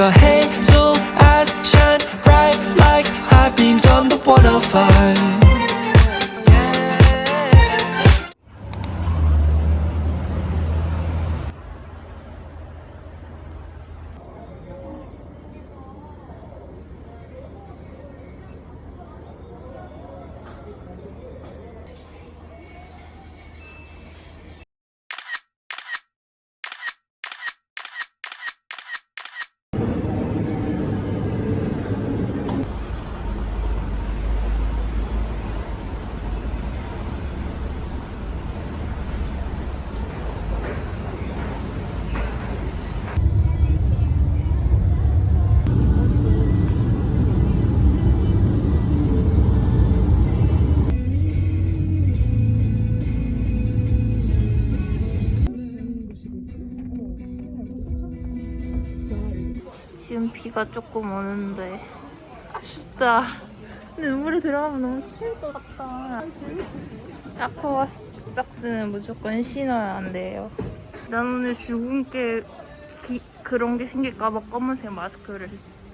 Your hazel eyes shine bright like high beams on the 105. 지금 비가 조금 오는데 아쉽다. 근데 눈물이 들어가면 너무 추울 것 같다. 아쿠아 삭스는 무조건 신어야 한대요. 난 오늘 주근깨 기- 그런 게 생길까봐 검은색 마스크를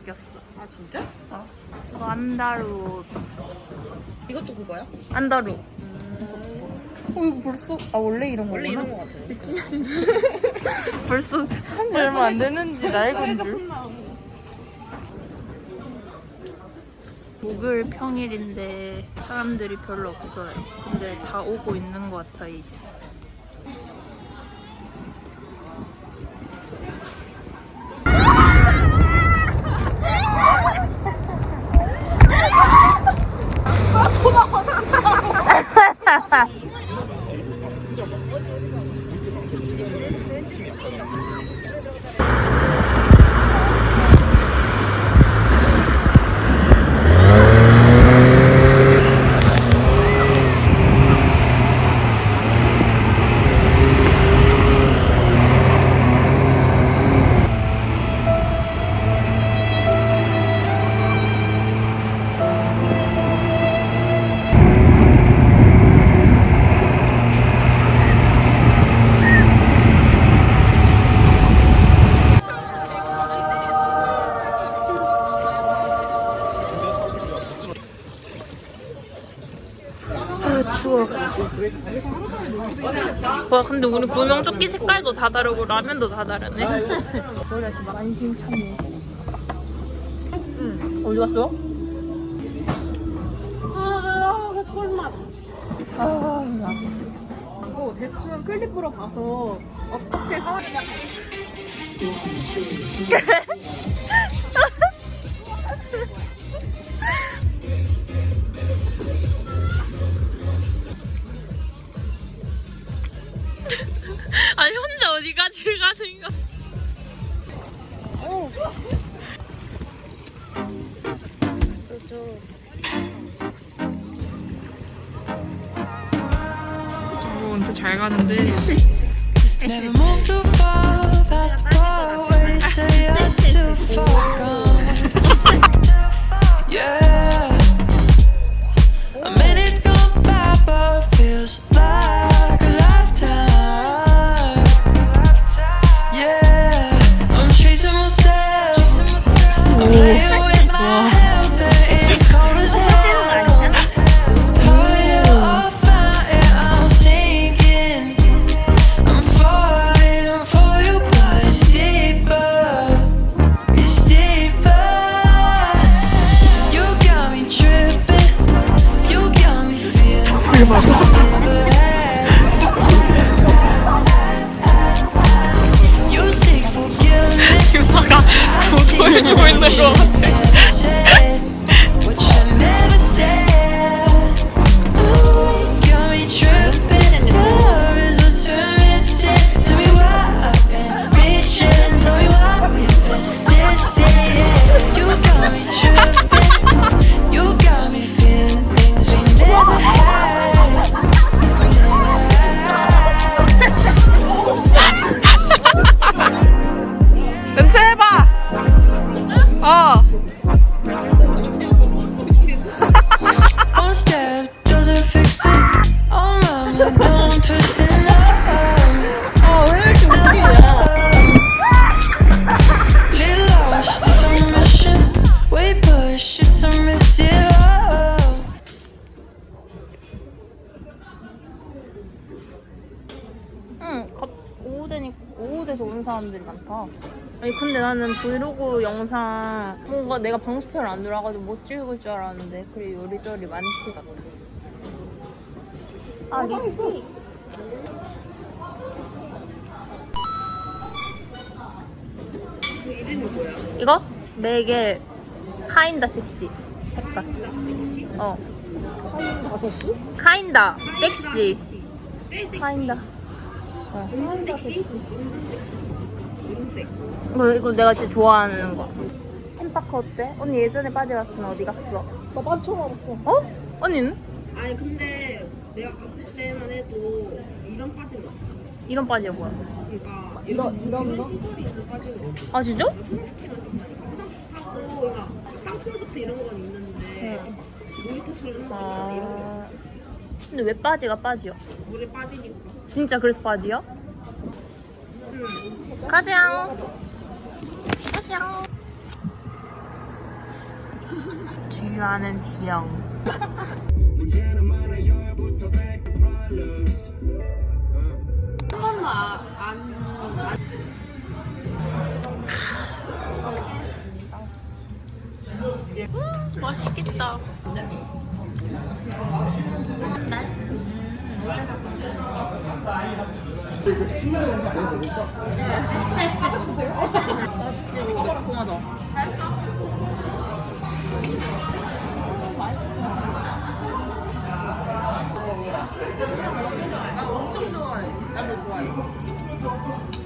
꼈어. 아 진짜? 어. 이거 안다루. 이것도 그거야? 안다루. 어, 이거 벌써, 아, 원래 이런 거구나. 원래 이런 거 같아. 미친 벌써 산지 얼마 안 됐는지 낡은 줄. 목요일 평일인데 사람들이 별로 없어요. 근데 다 오고 있는 것 같아 이제. 와 근데 우리 구명조끼 색깔도 다 다르고 라면도 다 다르네. 응. 어디 갔어? 아 꿀맛. 아, 나. 대충 클립으로 봐서 어떻게 사람이냐 많다. 아니 근데 나는 브이로그 영상 뭔가 내가 방수표를 안 들어가지고 못 찍을 줄 알았는데 그래 요리조리 많이 찍었다. 아 립스틱. 이름이 뭐야? 이거? 네개 카인다 섹시 색깔. 어. 다섯 시? 카인다 섹시. 카인다. 어. 섹시? 은색. 이거, 이거 내가 진짜 좋아하는 거. 템파크 어때? 언니 예전에 빠져갔으면 어디 갔어? 나 빠져 처음 알았어. 어? 언니는? 아니 근데 내가 갔을 때만 해도 이런 빠지는 없었어. 이런 바지가 뭐야? 그러니까 이런 이런 거? 시설이 있는 빠지는 없어. 아 진짜? 소개시키면 좀 빠지고 화장실 타고 그러니까 땅콩부터 이런 건 있는데 응. 놀이터처럼 이런 건 아. 근데 왜 바지가 바지야? 물에 빠지니까. 진짜 그래서 바지야? 응. 가장. 가장. 주유하는 지영. 한 번도 안, 안 맛있겠다. 맛 있고 매콤하다. 지금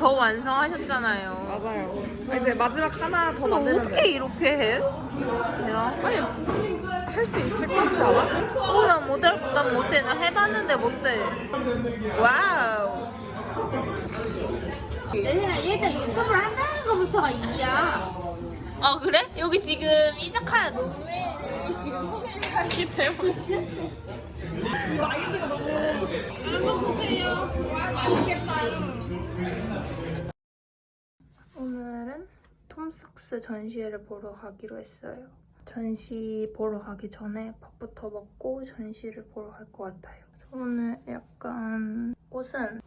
더 완성하셨잖아요. 맞아요. 이제 마지막 하나 더 근데 만들면 어떻게 이렇게 해? 내가 아니 할 수 있을 것 같지 않아? 어, 난 못할 거, 난 못해. 나 해봤는데 못해. 와우. 내 생각에 일단 유튜브를 한다는 것부터가 이야. 아, 그래? 여기 지금 이자카야 노르웨이를 지금 소개를 하기 때문에. 오늘은 톰삭스 전시회를 보러 가기로 했어요. 전시 보러 가기 전에 밥부터 먹고 전시를 보러 갈 것 같아요. 그래서 오늘 약간 옷은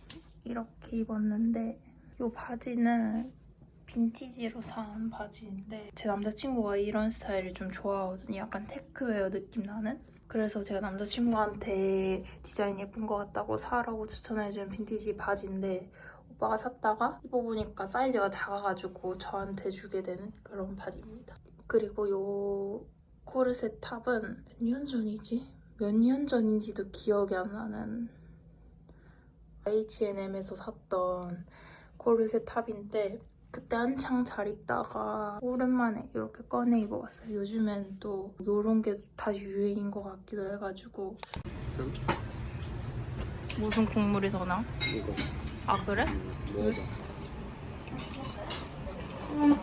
이렇게 입었는데 이 바지는 빈티지로 산 바지인데 제 남자친구가 이런 스타일을 좀 좋아하거든요. 약간 테크웨어 느낌 나는? 그래서 제가 남자친구한테 디자인 예쁜 것 같다고 사라고 추천해준 빈티지 바지인데 오빠가 샀다가 입어보니까 사이즈가 작아가지고 저한테 주게 된 그런 바지입니다. 그리고 요 코르셋 탑은 몇 년 전이지? 몇 년 전인지도 기억이 안 나는 H&M에서 샀던 코르셋 탑인데 그때 한창 잘 입다가 오랜만에 이렇게 꺼내 입어봤어요. 요즘엔 또 이런 게 다시 유행인 것 같기도 해가지고 무슨 국물이 더 나? 이거 아 그래? 먹어봐.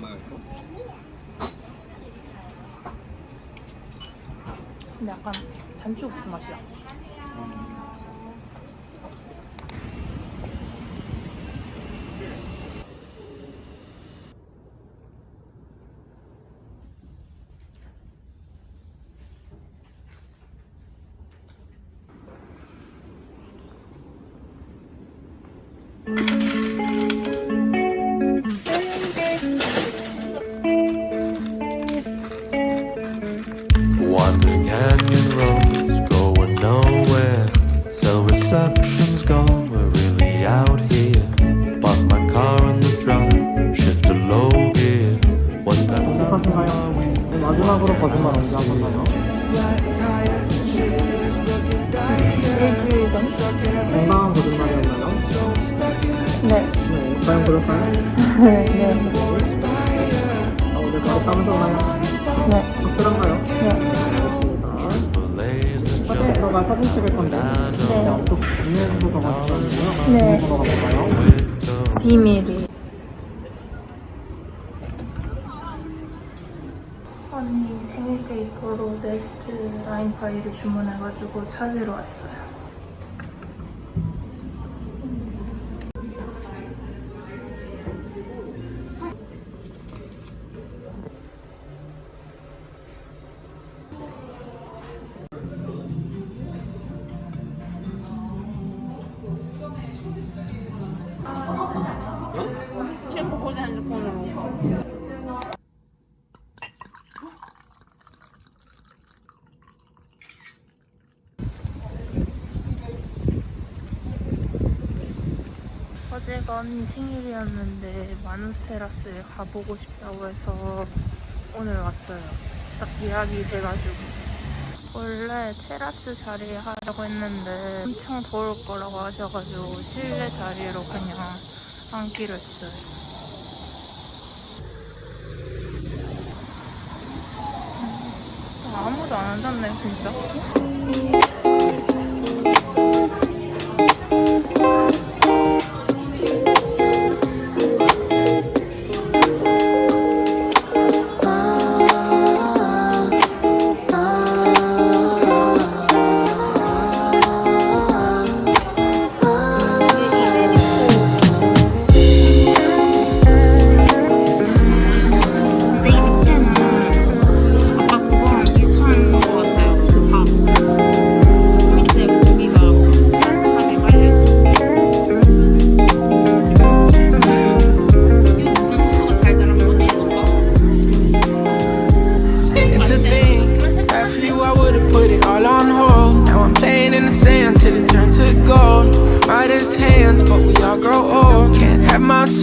맛있어? 근데 약간 잔치국수 맛이야. 생일 케이크로 네스트 라인 파이를 주문해가지고 찾으러 왔어요. 어제가 언니 생일이었는데 마누테라스에 가보고 싶다고 해서 오늘 왔어요. 딱 예약이 돼가지고. 원래 테라스 자리에 하려고 했는데 엄청 더울 거라고 하셔가지고 실내 자리로 그냥 앉기로 했어요. 음, 아무도 안 앉았네, 진짜.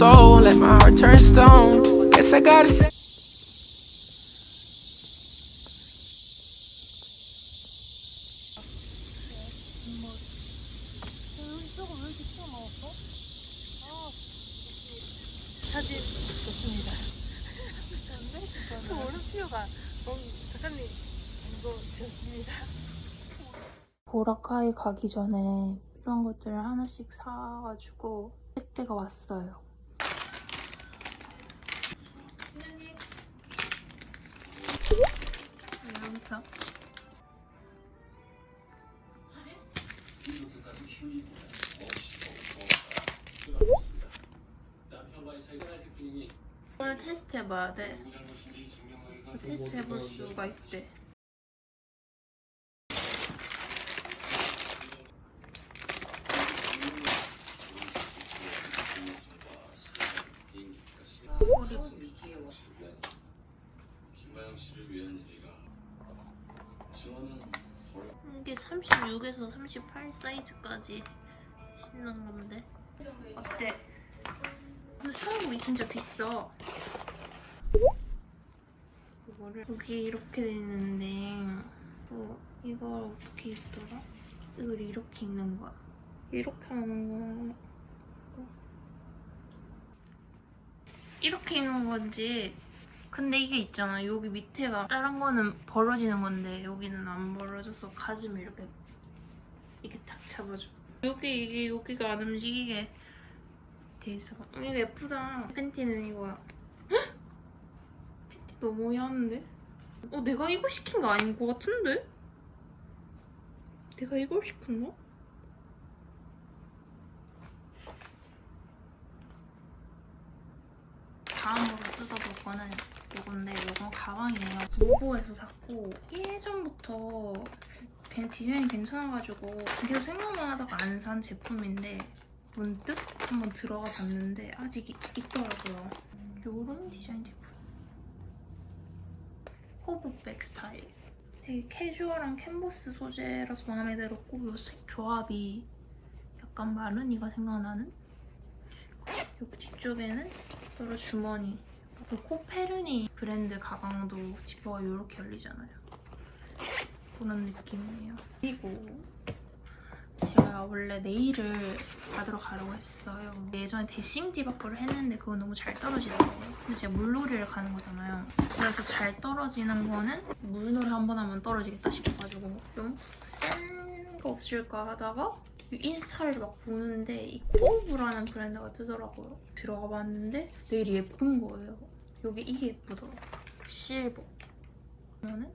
Soul, let my heart turn stone. Guess I gotta say. 보라카이 가기 전에 이런 것들을 하나씩 사가지고 택배가 왔어요. 여기서 오늘 테스트 해봐야 돼. 테스트 해볼 수가 있대. 김가영 씨를 위한 일이라 지원은 이게 36에서 38 사이즈까지 신는 건데 어때? 근데 샤워기 진짜 비싸. 이거를 여기 이렇게 돼 있는데 뭐 이걸 어떻게 입더라? 이걸 이렇게 입는 거야. 이렇게 하는 거야. 이렇게 입는 건지 근데 이게 있잖아 여기 밑에가 다른 거는 벌어지는 건데 여기는 안 벌어져서 가슴을 이렇게 이렇게 탁 잡아줘 여기 이게 여기가 안 움직이게 돼 있어 음, 이거 예쁘다 팬티는 이거야 헉! 팬티 너무 야한데? 어 내가 이거 시킨 거 아닌 것 같은데? 내가 이걸 시켰나? 다음으로 뜯어볼 거는 이건데 이건 가방이에요. 모보에서 샀고 예전부터 그냥 디자인이 괜찮아가지고 계속 생각만 하다가 안 산 제품인데 문득 한번 들어가 봤는데 아직 이- 있더라고요. 이런 디자인 제품. 호브백 스타일. 되게 캐주얼한 캔버스 소재라서 마음에 들었고 이색 조합이 약간 마르니가 생각나는? 여기 뒤쪽에는 따로 주머니 그 코페르니 브랜드 가방도 지퍼가 이렇게 열리잖아요. 그런 느낌이에요. 그리고 제가 원래 네일을 받으러 가려고 했어요. 예전에 데싱 디바퍼를 했는데 그건 너무 잘 떨어지더라고요. 근데 제가 물놀이를 가는 거잖아요. 그래서 잘 떨어지는 거는 물놀이 한 번 하면 떨어지겠다 싶어가지고 좀 센 거 없을까 하다가 인스타를 막 보는데 이 코브라는 브랜드가 뜨더라고요. 들어가 봤는데 네일이 예쁜 거예요. 여기 이게 예쁘더라고요. 실버. 그러면은 헉,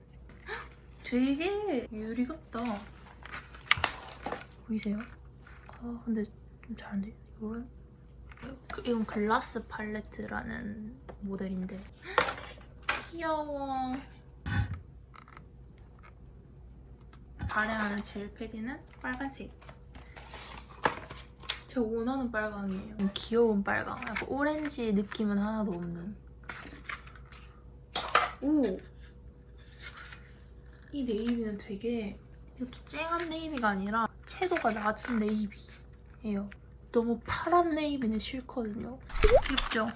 되게 유리 같다. 보이세요? 아 근데 좀 잘 안 돼. 그- 이건 글라스 팔레트라는 모델인데 귀여워. 발에하는 젤 패디는 빨간색. 제가 원하는 빨강이에요. 귀여운 빨강. 약간 오렌지 느낌은 하나도 없는. 오! 이 네이비는 되게 이것도 쨍한 네이비가 아니라 채도가 낮은 네이비예요. 너무 파란 네이비는 싫거든요. 귀엽죠?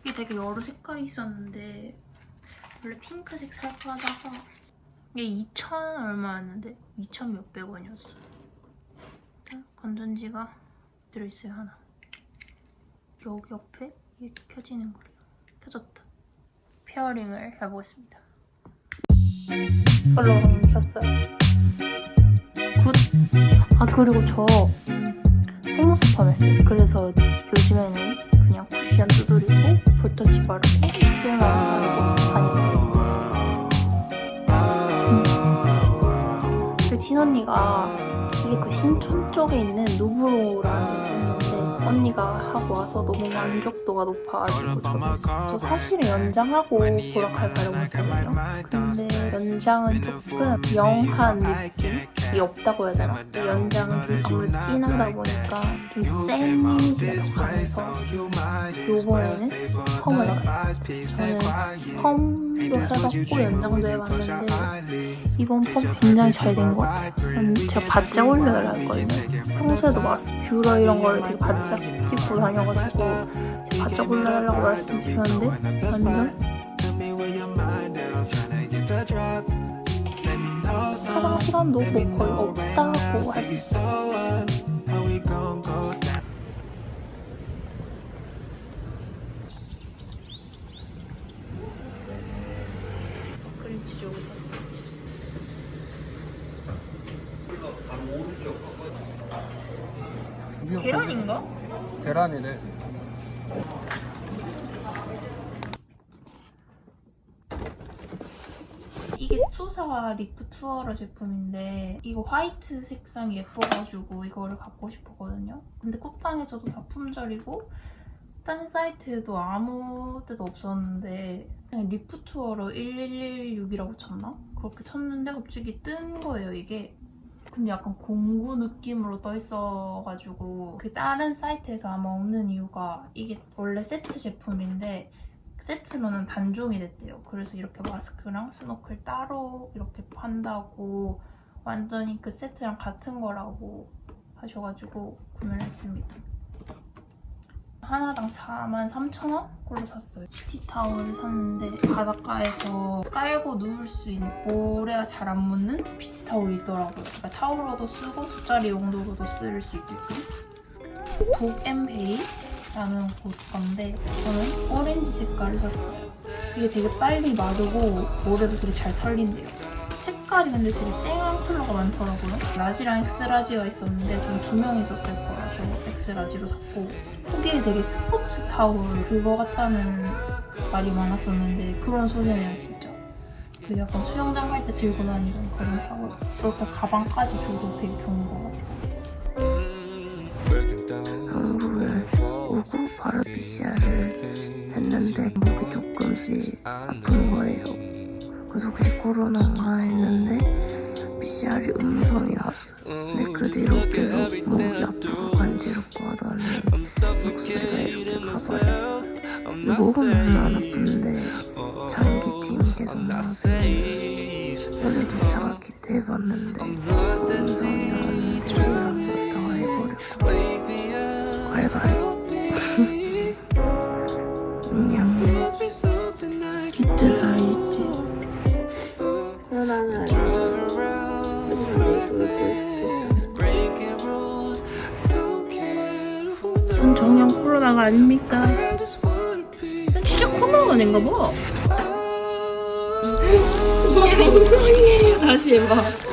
이게 되게 여러 색깔이 있었는데 원래 핑크색 살까 하다가 이게 2,000 얼마였는데 2,000 몇백 원이었어요. 일단 건전지가 들어있어요 하나. 여기 옆에 이렇게 켜지는 거래요. 켜졌다. 페어링을 해보겠습니다. 팔로우 켰어요. 굿. 아 그리고 저 속눈썹 했어요. 그래서 요즘에는 그냥 쿠션 두드리고 볼터치 바르고 립셀만 바르고 다니는 그 친언니가 이게 그 신촌 쪽에 있는 누브로라는 데서 있는데 언니가 하고 와서 너무 만족도가 높아가지고 저도 저 사실은 연장하고 보라칼 바르고 있거든요. 근데 연장은 조금 영한 느낌 이 없다고 해야 되나? 연장은 좀 진하다. 보니까 좀센 이미지가 더 강해서 요번에는 펌을 해봤어요. 저는 펌도 해봤고 연장도 해봤는데 이번 펌 굉장히 잘 된 것 같아요. 음, 제가 바짝 올려야 했거든요. 평소에도 마스큐러 이런 거를 되게 바짝 찍고 다녀가지고 바짝 올려달라고 말씀드렸는데 완전 화장 시간도 뭐 거의 없다고 할 수 있어요. 크림치즈 여기 샀어. 계란인가? 계란이래. 이게 투사 리프 투어러 제품인데 이거 화이트 색상이 예뻐가지고 이거를 갖고 싶었거든요. 근데 쿠팡에서도 다 품절이고 딴 사이트에도 아무 데도 없었는데 그냥 리프 투어러 1116이라고 쳤나? 그렇게 쳤는데 갑자기 뜬 거예요 이게. 근데 약간 공구 느낌으로 떠 있어가지고 그 다른 사이트에서 아마 없는 이유가 이게 원래 세트 제품인데 세트로는 단종이 됐대요. 그래서 이렇게 마스크랑 스노클 따로 이렇게 판다고 완전히 그 세트랑 같은 거라고 하셔가지고 구매를 했습니다. 하나당 43,000원? 꼴로 샀어요. 시티타올을 샀는데 바닷가에서 깔고 누울 수 있는 모래가 잘 안 묻는 비치타올이 있더라고요. 그러니까 타올로도 쓰고 돗자리 용도로도 쓸 수 있게끔. 독앤베이 라는 곳 건데 저는 오렌지 색깔을 샀어요. 이게 되게 빨리 마르고 모래도 되게 잘 털린대요. 색깔이 근데 되게 쨍한 컬러가 많더라고요. 라지랑 엑스라지가 있었는데 전두 명이 썼을 거라서 엑스라지로 샀고 후기에 되게 스포츠 타올 그거 같다는 말이 많았었는데 그런 소리네요 진짜. 그 약간 수영장 갈 때 들고 다니는 그런 타올. 그렇게 가방까지 줘도 되게 좋은 거 같아요. 바로 PCR을 했는데 목이 조금씩 아픈 거예요. 그래서 혹시 코로나인가 했는데 PCR이 음성이 나왔어요. 근데 그 뒤로 계속 목이 아프고 간지럽고 하더니 목소리가 이렇게 가버렸어요. 목은 별로 안 아픈데 장기침이 계속 나서 오늘도 자가 기대해봤는데 음성이 나왔는데 이랑부터 해버렸고 괄괄해 그 코로나가 아닙니까? 난 진짜 코로나가 아닌가 봐. 이게 음성이에요. 다시 해봐.